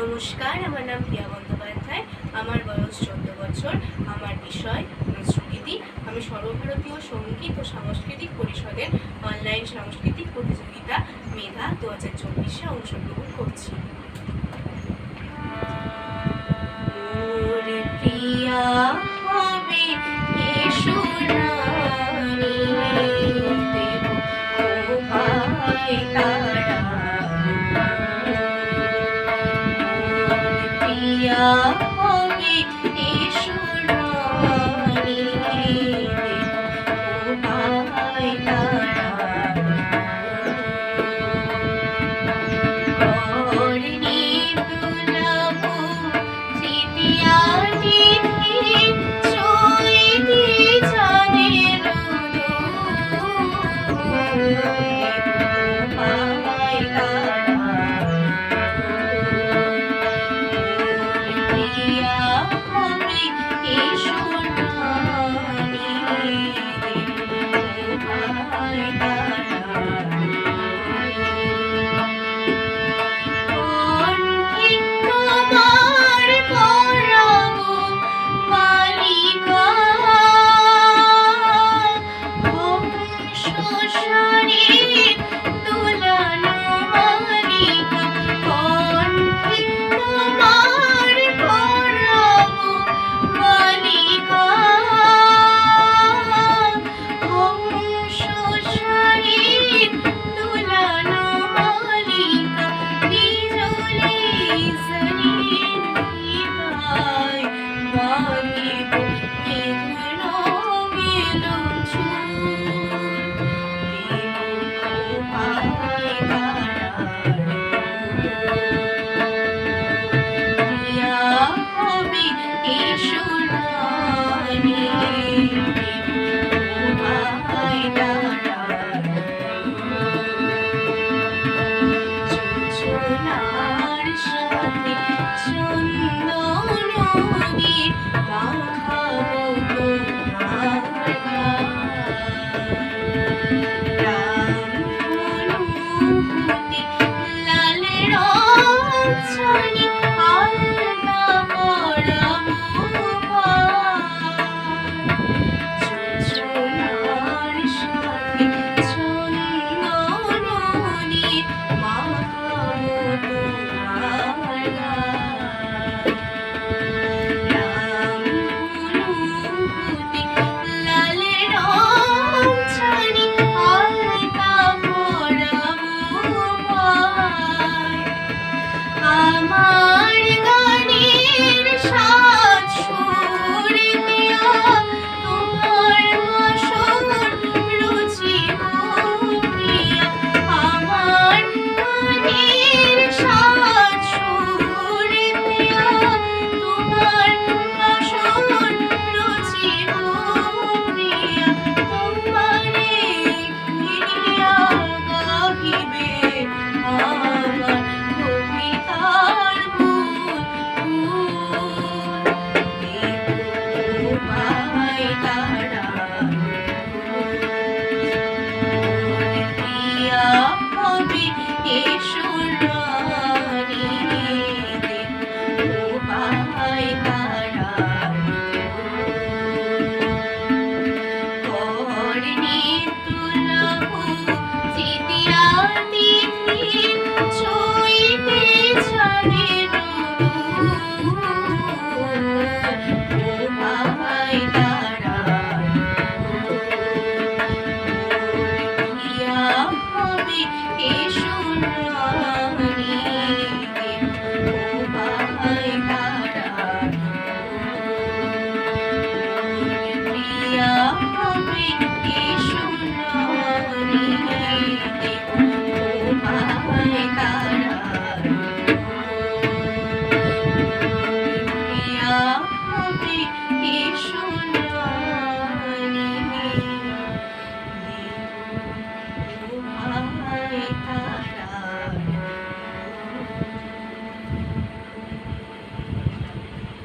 নমস্কার, আমার নাম প্রিয়া বন্দ্যোপাধ্যায়। আমার বয়স চোদ্দ বছর, আমার বিষয় সংস্কৃতি আমি সর্বভারতীয় সংগীত ও সাংস্কৃতিক পরিষদের Thank you. সুন্দর আমার গানের